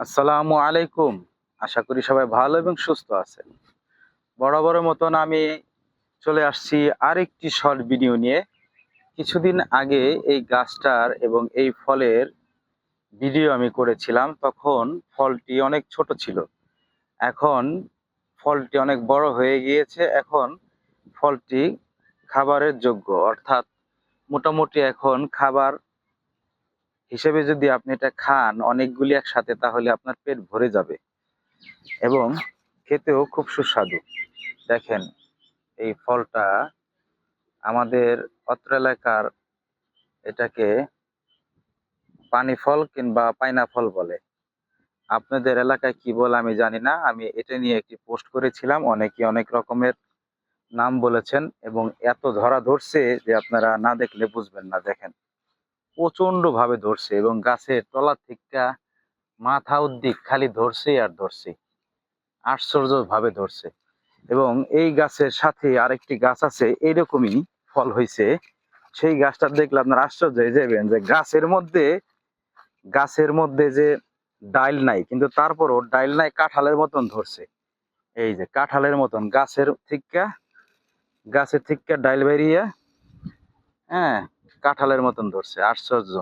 আসসালামু আলাইকুম। আশা করি সবাই ভালো এবং সুস্থ আছেন। বরাবরের মতন আমি চলে আসছি আরেকটি শর্ট ভিডিও নিয়ে। কিছুদিন আগে এই গাছটার এবং এই ফলের ভিডিও আমি করেছিলাম। তখন ফলটি অনেক ছোট ছিল। এখন ফলটি অনেক বড় হয়ে গিয়েছে। এখন ফলটি খাবারের যোগ্য। অর্থাৎ মোটামুটি এখন খাবার হিসেবে যদি আপনি এটা খান অনেকগুলি একসাথে, তাহলে আপনার পেট ভরে যাবে। এবং খেতেও খুব সুস্বাদু। দেখেন, এই ফলটা আমাদের অত্র এলাকার এটাকে পানি ফল কিংবা পাইনা ফল বলে। আপনাদের এলাকায় কি বলে আমি জানি না। আমি এটা নিয়ে একটি পোস্ট করেছিলাম। অনেকে অনেক রকমের নাম বলেছেন এবং এত ধরা ধরছে যে আপনারা না দেখলে বুঝবেন না। দেখেন প্রচণ্ড ভাবে ধরছে এবং গাছের তলা থেকে মাথা উদ্দিক খালি ধরছে আর ধরছে। আশ্চর্য ভাবে ধরছে। এবং এই গাছের সাথে আরেকটি গাছ আছে এইরকমই ফল হয়েছে সেই গাছটা দেখলে আপনার আশ্চর্য হয়ে যাবেন যে গাছের মধ্যে গাছের মধ্যে যে ডাইল নাই, কিন্তু তারপরও ডাইল নাই কাঁঠালের মতন ধরছে। এই যে কাঁঠালের মতন গাছের থেকে গাছের থেকে ডাইল বেরিয়ে হ্যাঁ কাঁঠালের মতন ধরছে আশ্চর্য।